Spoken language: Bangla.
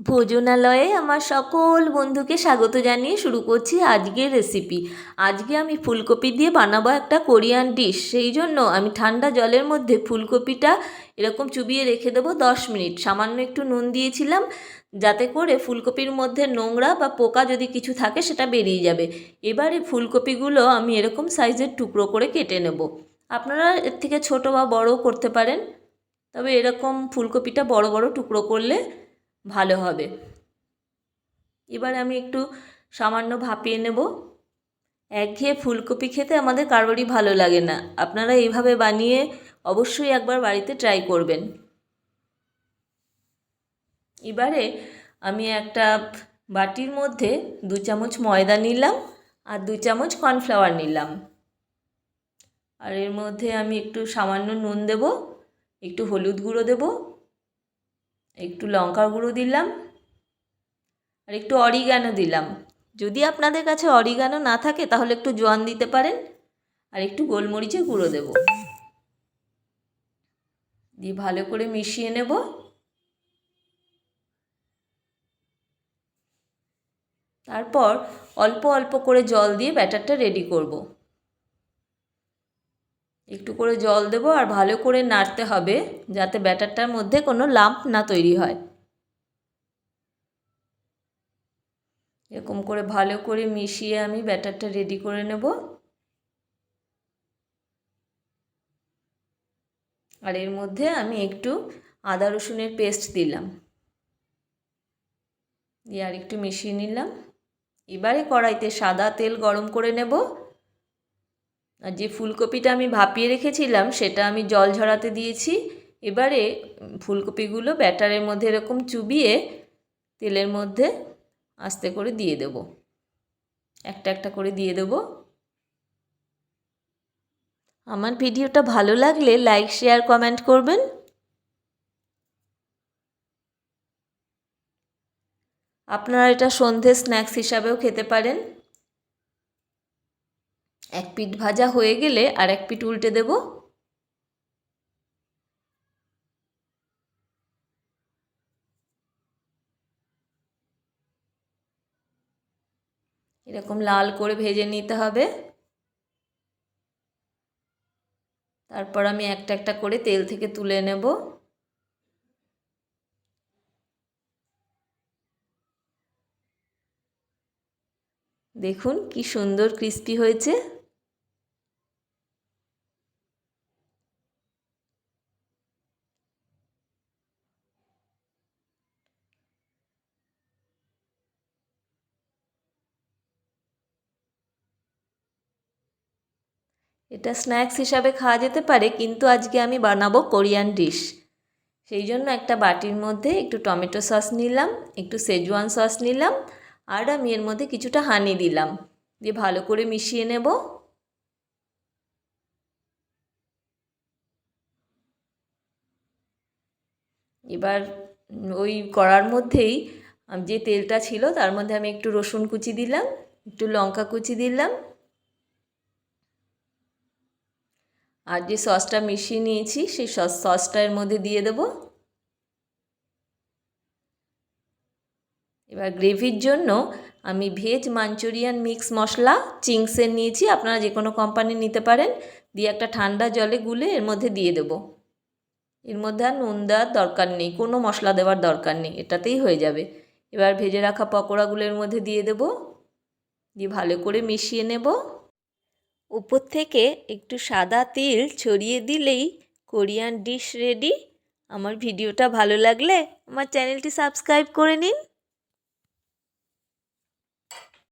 ভোজনালয়ে আমার সকল বন্ধুকে স্বাগত জানিয়ে শুরু করছি আজকের রেসিপি আজকে আমি ফুলকপি দিয়ে বানাবো একটা কোরিয়ান ডিশ সেই জন্য আমি ঠান্ডা জলের মধ্যে ফুলকপিটা এরকম চুবিয়ে রেখে দেবো দশ মিনিট। সামান্য একটু নুন দিয়েছিলাম, যাতে করে ফুলকপির মধ্যে নোংরা বা পোকা যদি কিছু থাকে সেটা বেরিয়ে যাবে। এবারে ফুলকপিগুলো আমি এরকম সাইজের টুকরো করে কেটে নেব। আপনারা এর থেকে ছোট বা বড়ও করতে পারেন, তবে এরকম ফুলকপিটা বড় বড় টুকরো করলে ভালো হবে। এবার আমি একটু সামান্য ভাপিয়ে নেব। একঘেয়ে ফুলকপি খেতে আমাদের কারোরই ভালো লাগে না। আপনারা এইভাবে বানিয়ে অবশ্যই একবার বাড়িতে ট্রাই করবেন। এবারে আমি একটা বাটির মধ্যে দু চামচ ময়দা নিলাম আর দু চামচ কর্নফ্লাওয়ার নিলাম। আর এর মধ্যে আমি একটু সামান্য নুন দেব, একটু হলুদ গুঁড়ো দেবো একটু লঙ্কার গুঁড়ো দিলাম আর একটু অরিগানো দিলাম। যদি আপনাদের কাছে অরিগানো না থাকে, তাহলে একটু জোয়ান দিতে পারেন আর একটু গোলমরিচের গুঁড়ো দেব। দিয়ে ভালো করে মিশিয়ে নেব। তারপর অল্প অল্প করে জল দিয়ে ব্যাটারটা রেডি করব। একটু করে জল দেবো আর ভালো করে নাড়তে হবে যাতে ব্যাটারটার মধ্যে কোনো লাম্প না তৈরি হয়। এরকম করে ভালো করে মিশিয়ে আমি ব্যাটারটা রেডি করে নেব। আর এর মধ্যে আমি একটু আদা রসুনের পেস্ট দিলাম। দিয়ে আর একটু মিশিয়ে নিলাম। এবারে কড়াইতে সাদা তেল গরম করে নেব। আর যে ফুলকপিটা আমি ভাপিয়ে রেখেছিলাম, সেটা আমি জল ঝরাতে দিয়েছি। এবারে ফুলকপিগুলো ব্যাটারের মধ্যে এরকম চুবিয়ে তেলের মধ্যে আস্তে করে দিয়ে দেব। একটা একটা করে দিয়ে দেব। আমার ভিডিওটা ভালো লাগলে লাইক, শেয়ার, কমেন্ট করবেন। আপনারা এটা সন্ধে স্ন্যাক্স হিসাবেও খেতে পারেন। এক পিঠ ভাজা হয়ে গেলে আর এক পিঠ উল্টে দেব। এরকম লাল করে ভেজে নিতে হবে। তারপর আমি একটা একটা করে তেল থেকে তুলে নেব। দেখুন কি সুন্দর ক্রিস্পি হয়েছে। এটা স্ন্যাক্স হিসাবে খাওয়া যেতে পারে, কিন্তু আজকে আমি বানাবো কোরিয়ান ডিশ। সেই জন্য একটা বাটির মধ্যে একটু টমেটো সস নিলাম, একটু সেজওয়ান সস নিলাম, আর আমি এর মধ্যে কিছুটা হানি দিলাম। দিয়ে ভালো করে মিশিয়ে নেব। এবার ওই কড়ার মধ্যেই যে তেলটা ছিল, তার মধ্যে আমি একটু রসুন কুচি দিলাম, একটু লঙ্কা কুচি দিলাম আর যে সসটা মিশিয়ে নিয়েছি, সেই সস, সসটা এর মধ্যে দিয়ে দেব। এবার গ্রেভির জন্য আমি ভেজ মাঞ্চুরিয়ান মিক্স মশলা চিংসের নিয়েছি। আপনারা যে কোনো কোম্পানি নিতে পারেন। দিয়ে একটা ঠান্ডা জলে গুলে এর মধ্যে দিয়ে দেব। এর মধ্যে আর নুন দেওয়ার দরকার নেই। কোনো মশলা দেওয়ার দরকার নেই। এটাতেই হয়ে যাবে। এবার ভেজে রাখা পকোড়াগুলো এর মধ্যে দিয়ে দেব। দিয়ে ভালো করে মিশিয়ে নেব। উপর থেকে একটু সাদা তিল ছড়িয়ে দিলেই কোরিয়ান ডিশ রেডি আমার ভিডিওটা ভালো লাগলে আমার চ্যানেলটি সাবস্ক্রাইব করে নিন।